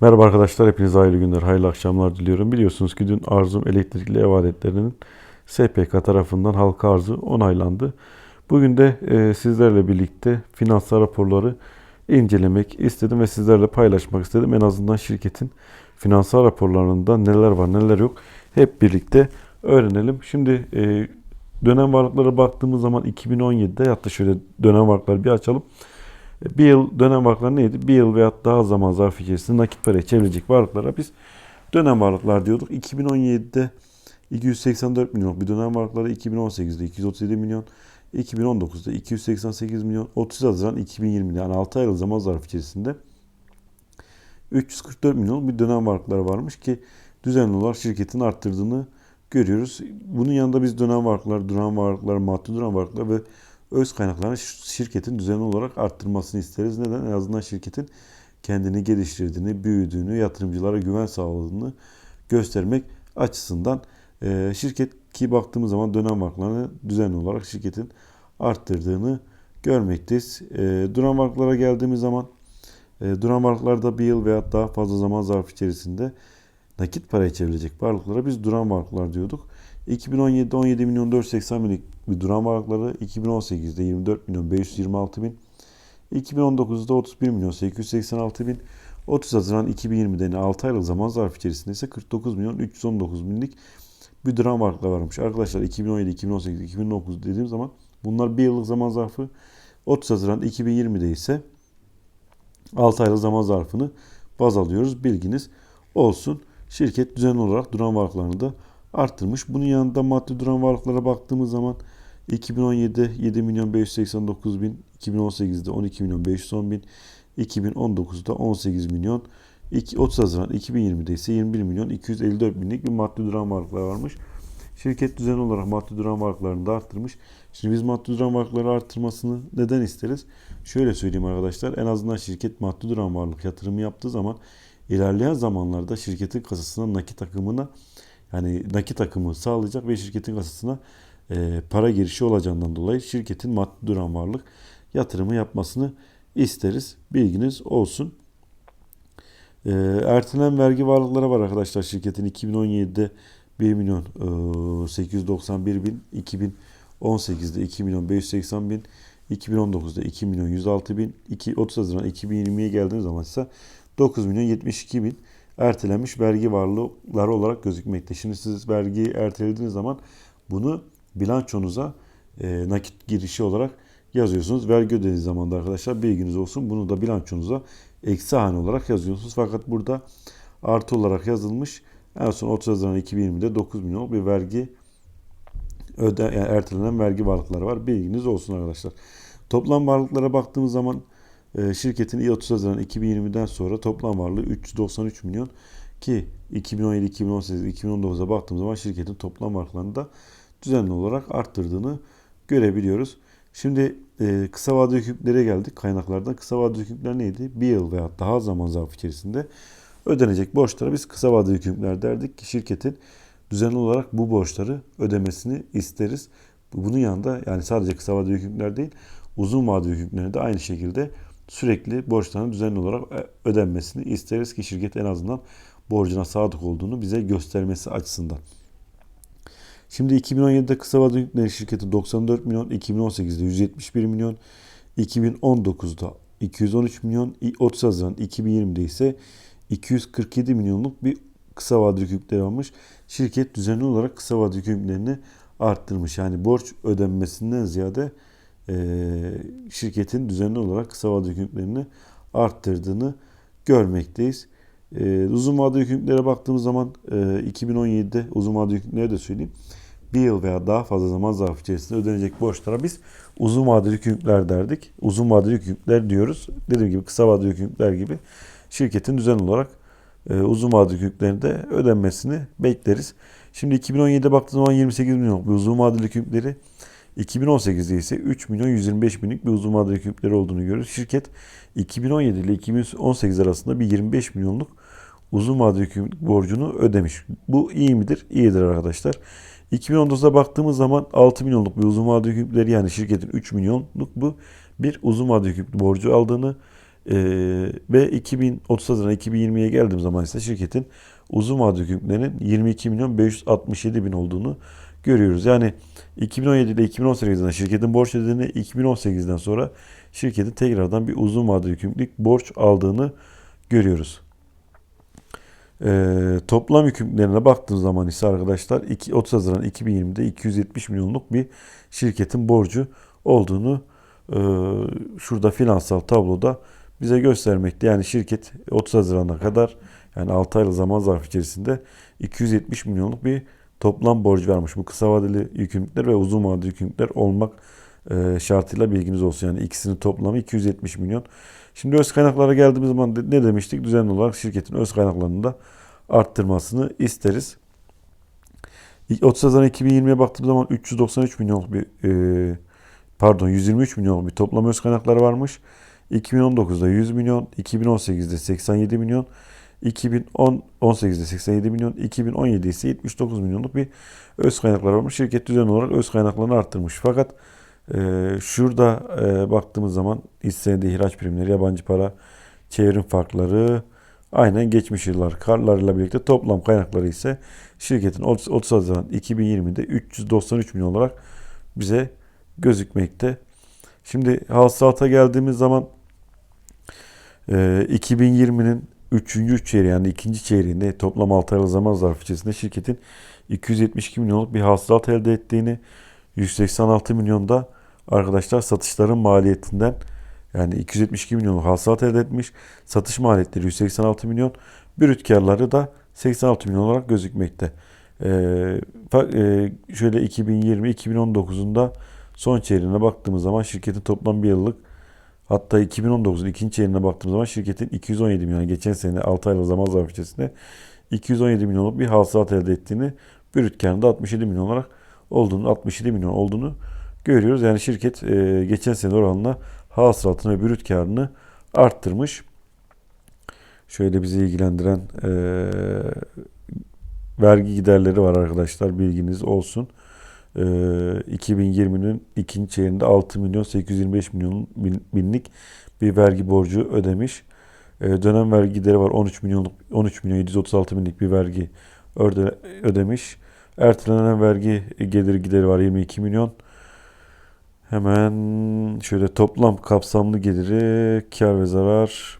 Merhaba arkadaşlar, hepinize hayırlı günler, hayırlı akşamlar diliyorum. Biliyorsunuz ki dün arzum elektrikli ev aletlerinin SPK tarafından halka arzı onaylandı. Bugün de e, sizlerle birlikte finansal raporları incelemek istedim ve sizlerle paylaşmak istedim. En azından şirketin finansal raporlarında neler var neler yok hep birlikte öğrenelim. Şimdi e, dönem varlıklara baktığımız zaman 2017'de hatta şöyle dönem varlıkları bir açalım. Bir yıl dönem varlıkları neydi? Bir yıl veya daha zaman zarfı içerisinde nakit paraya çevrilecek varlıklara biz dönem varlıklar diyorduk. 2017'de 284 milyon bir dönem varlıkları, 2018'de 237 milyon, 2019'da 288 milyon, 30 Haziran 2020'de yani 6 aylık zaman zarfı içerisinde 344 milyon bir dönem varlıkları varmış ki düzenli olarak şirketin arttırdığını görüyoruz. Bunun yanında biz dönem varlıklar, duran varlıklar, maddi duran varlıklar ve öz kaynaklarını şirketin düzenli olarak arttırmasını isteriz. Neden? En azından şirketin kendini geliştirdiğini, büyüdüğünü, yatırımcılara güven sağladığını göstermek açısından e, şirket ki baktığımız zaman dönem varlıklarını düzenli olarak şirketin arttırdığını görmekteyiz. E, duran varlıklara geldiğimiz zaman e, duran varlıklarda bir yıl veya daha fazla zaman zarfı içerisinde nakit paraya çevrilecek varlıklara biz duran varlıklar diyorduk. 2017'de 17 milyon 480 binlik bir duran varlıkları, 2018'de 24 milyon 526 bin, 2019'da 31 milyon 886 bin, 30 Haziran 2020'de yani 6 aylık zaman zarfı içerisinde ise 49 milyon 319 binlik bir duran varlıklar varmış. Arkadaşlar 2017, 2018, 2019 dediğim zaman bunlar bir yıllık zaman zarfı. 30 Haziran 2020'de ise 6 aylık zaman zarfını baz alıyoruz. Bilginiz olsun. Şirket düzenli olarak duran varlıklarını da arttırmış. Bunun yanında maddi duran varlıklara baktığımız zaman 2017'de 7 milyon 589 bin, 2018'de 12 milyon 510 bin, 2019'da 18 milyon, 30 Haziran 2020'de ise 21 milyon 254 binlik bir maddi duran varlıklar varmış. Şirket düzenli olarak maddi duran varlıklarını da arttırmış. Şimdi biz maddi duran varlıkları arttırmasını neden isteriz? Şöyle söyleyeyim arkadaşlar. En azından şirket maddi duran varlık yatırımı yaptığı zaman ilerleyen zamanlarda şirketin kasasına nakit akımına yani nakit akımı sağlayacak ve şirketin kasasına e, para girişi olacağından dolayı şirketin maddi duran varlık yatırımı yapmasını isteriz. Bilginiz olsun. E, ertelenen vergi varlıkları var arkadaşlar şirketin 2017'de 1 milyon e, 891 bin, 2018'de 2 milyon 580 bin, 2019'da 2 milyon 106 bin, 2, 30 Haziran 2020'ye geldiğimiz zaman ise 9 milyon 72 bin ertelenmiş vergi varlıkları olarak gözükmekte. Şimdi siz vergiyi ertelediğiniz zaman bunu bilançonuza e, nakit girişi olarak yazıyorsunuz. Vergi ödediğiniz zaman da arkadaşlar bilginiz olsun. Bunu da bilançonuza eksi hane olarak yazıyorsunuz. Fakat burada artı olarak yazılmış. En son 30 Haziran 2020'de 9 milyon bir vergi öde, yani ertelenen vergi varlıkları var. Bilginiz olsun arkadaşlar. Toplam varlıklara baktığımız zaman şirketin 30 Haziran 2020'den sonra toplam varlığı 393 milyon ki 2017, 2018, 2019'a baktığımız zaman şirketin toplam varlıklarını da düzenli olarak arttırdığını görebiliyoruz. Şimdi e, kısa vadeli hükümlere geldik kaynaklardan. Kısa vadeli hükümler neydi? Bir yıl veya daha zaman zarfı içerisinde ödenecek borçlara biz kısa vadeli hükümler derdik ki şirketin düzenli olarak bu borçları ödemesini isteriz. Bunun yanında yani sadece kısa vadeli hükümler değil uzun vadeli hükümleri de aynı şekilde sürekli borçlarının düzenli olarak e, ödenmesini isteriz ki şirket en azından borcuna sadık olduğunu bize göstermesi açısından. Şimdi 2017'de kısa vadeli yükleri şirketi 94 milyon, 2018'de 171 milyon, 2019'da 213 milyon, 30 Haziran 2020'de ise 247 milyonluk bir kısa vadeli yükleri olmuş. Şirket düzenli olarak kısa vadeli yüklerini arttırmış. Yani borç ödenmesinden ziyade şirketin düzenli olarak kısa vadeli yüklerini arttırdığını görmekteyiz. E, uzun vadeli yükümlülere baktığımız zaman e, 2017'de uzun vadeli yükümlülere de söyleyeyim. Bir yıl veya daha fazla zaman zarfı içerisinde ödenecek borçlara biz uzun vadeli yükümlülükler derdik. Uzun vadeli yükümlülükler diyoruz. Dediğim gibi kısa vadeli yükümlülükler gibi şirketin düzenli olarak e, uzun vadeli yükümlülüklerini de ödenmesini bekleriz. Şimdi 2017'de baktığımız zaman 28 milyon bir uzun vadeli yükümlülükleri 2018'de ise 3 milyon 125 binlik bir uzun vadeli yükümlülükleri olduğunu görüyoruz. Şirket 2017 ile 2018 arasında bir 25 milyonluk uzun vadeli yükümlülük borcunu ödemiş. Bu iyi midir? İyidir arkadaşlar. 2019'da baktığımız zaman 6 milyonluk bir uzun vadeli yükümlülükleri yani şirketin 3 milyonluk bu bir uzun vadeli yükümlülük borcu aldığını Ee, ve 2030 Haziran 2020'ye geldiğim zaman ise şirketin uzun vadeli hükümlerinin 22 milyon 567 bin olduğunu görüyoruz. Yani 2017 ile 2018'den şirketin borç ödediğini 2018'den sonra şirketin tekrardan bir uzun vadeli hükümlülük borç aldığını görüyoruz. Ee, toplam yükümlülüklerine baktığımız zaman ise arkadaşlar 2, 30 Haziran 2020'de 270 milyonluk bir şirketin borcu olduğunu e, şurada finansal tabloda bize göstermekte. Yani şirket 30 Haziran'a kadar yani 6 aylık zaman zarfı içerisinde 270 milyonluk bir toplam borç vermiş. Bu kısa vadeli yükümlülükler ve uzun vadeli yükümlülükler olmak e, şartıyla bilginiz olsun. Yani ikisinin toplamı 270 milyon. Şimdi öz kaynaklara geldiğimiz zaman ne demiştik? Düzenli olarak şirketin öz kaynaklarını da arttırmasını isteriz. 30 Haziran 2020'ye baktığımız zaman 393 milyonluk bir e, pardon 123 milyonluk bir toplam öz kaynakları varmış. 2019'da 100 milyon, 2018'de 87 milyon, 2018'de 87 milyon, 2017 ise 79 milyonluk bir öz kaynaklar varmış. Şirket düzenli olarak öz kaynaklarını arttırmış. Fakat e, şurada e, baktığımız zaman hisse senedi ihraç primleri, yabancı para, çevrim farkları aynen geçmiş yıllar karlarıyla birlikte toplam kaynakları ise şirketin 30 30 Haziran 2020'de 393 milyon olarak bize gözükmekte. Şimdi hasılata geldiğimiz zaman e, 2020'nin 3. çeyreği yani ikinci çeyreğinde toplam 6 aylık zaman zarfı içerisinde şirketin 272 milyonluk bir hasılat elde ettiğini 186 milyonda arkadaşlar satışların maliyetinden yani 272 milyonluk hasılat elde etmiş. Satış maliyetleri 186 milyon. Brüt karları da 86 milyon olarak gözükmekte. Ee, e, şöyle 2020-2019'un da son çeyreğine baktığımız zaman şirketin toplam bir yıllık hatta 2019'un ikinci çeyreğine baktığımız zaman şirketin 217 milyon yani geçen sene 6 aylık zaman zarfı içerisinde 217 milyonluk bir hasılat elde ettiğini brüt karında 67 milyon olarak olduğunu 67 milyon olduğunu görüyoruz. Yani şirket e, geçen sene oranla hasılatını ve brüt karını arttırmış. Şöyle bizi ilgilendiren e, vergi giderleri var arkadaşlar bilginiz olsun. E, 2020'nin ikinci çeyreğinde 6 milyon 825 milyon bin- binlik bir vergi borcu ödemiş. E, dönem vergi gideri var 13 milyonluk 13 milyon 736 binlik bir vergi öde, ödemiş. Ertelenen vergi geliri gideri var 22 milyon. Hemen şöyle toplam kapsamlı geliri kar ve zarar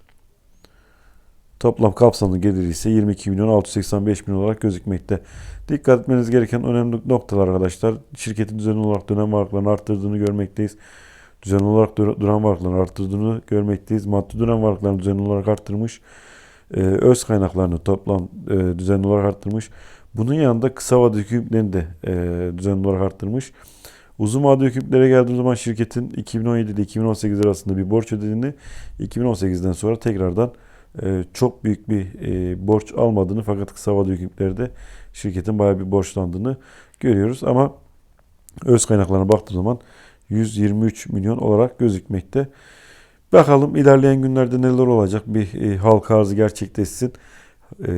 toplam kapsamlı geliri ise 22 milyon 685 milyon olarak gözükmekte. Dikkat etmeniz gereken önemli noktalar arkadaşlar. Şirketin düzenli olarak dönem varlıklarını arttırdığını görmekteyiz. Düzenli olarak dur- duran varlıklarını arttırdığını görmekteyiz. Maddi duran varlıklarını düzenli olarak arttırmış. Ee, öz kaynaklarını toplam e, düzenli olarak arttırmış. Bunun yanında kısa vadeli hükümlerini de e, düzenli olarak arttırmış. Uzun vadeli hükümlere geldiğim zaman şirketin 2017 ile 2018 arasında bir borç ödediğini, 2018'den sonra tekrardan çok büyük bir e, borç almadığını fakat kısa vadeli hükümlerde şirketin bayağı bir borçlandığını görüyoruz. Ama öz kaynaklarına baktığım zaman 123 milyon olarak gözükmekte. Bakalım ilerleyen günlerde neler olacak bir e, halka arzı gerçekleşsin. E,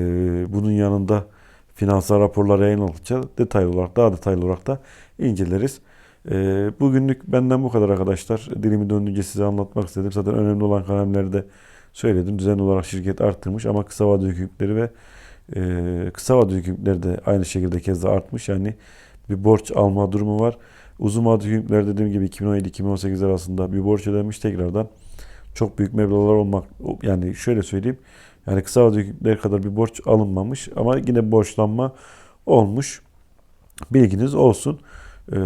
bunun yanında finansal raporlar yayınlandıkça detaylı olarak daha detaylı olarak da inceleriz. E, bugünlük benden bu kadar arkadaşlar. Dilimi döndüğünce size anlatmak istedim. Zaten önemli olan kalemleri de söyledim. Düzenli olarak şirket arttırmış ama kısa vadeli hükümleri ve e, kısa vadeli hükümleri de aynı şekilde keza artmış. Yani bir borç alma durumu var. Uzun vadeli hükümler dediğim gibi 2017-2018 arasında bir borç ödenmiş tekrardan çok büyük meblağlar olmak yani şöyle söyleyeyim yani kısa vadeli hükümler kadar bir borç alınmamış ama yine borçlanma olmuş. Bilginiz olsun. Ee,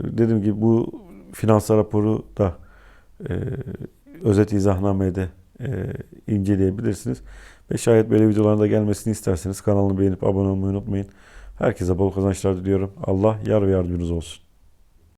dediğim gibi bu finansal raporu da e, özet izahnamede de e, inceleyebilirsiniz. Ve şayet böyle videoların da gelmesini isterseniz kanalını beğenip abone olmayı unutmayın. Herkese bol kazançlar diliyorum. Allah yar ve yardımcınız olsun.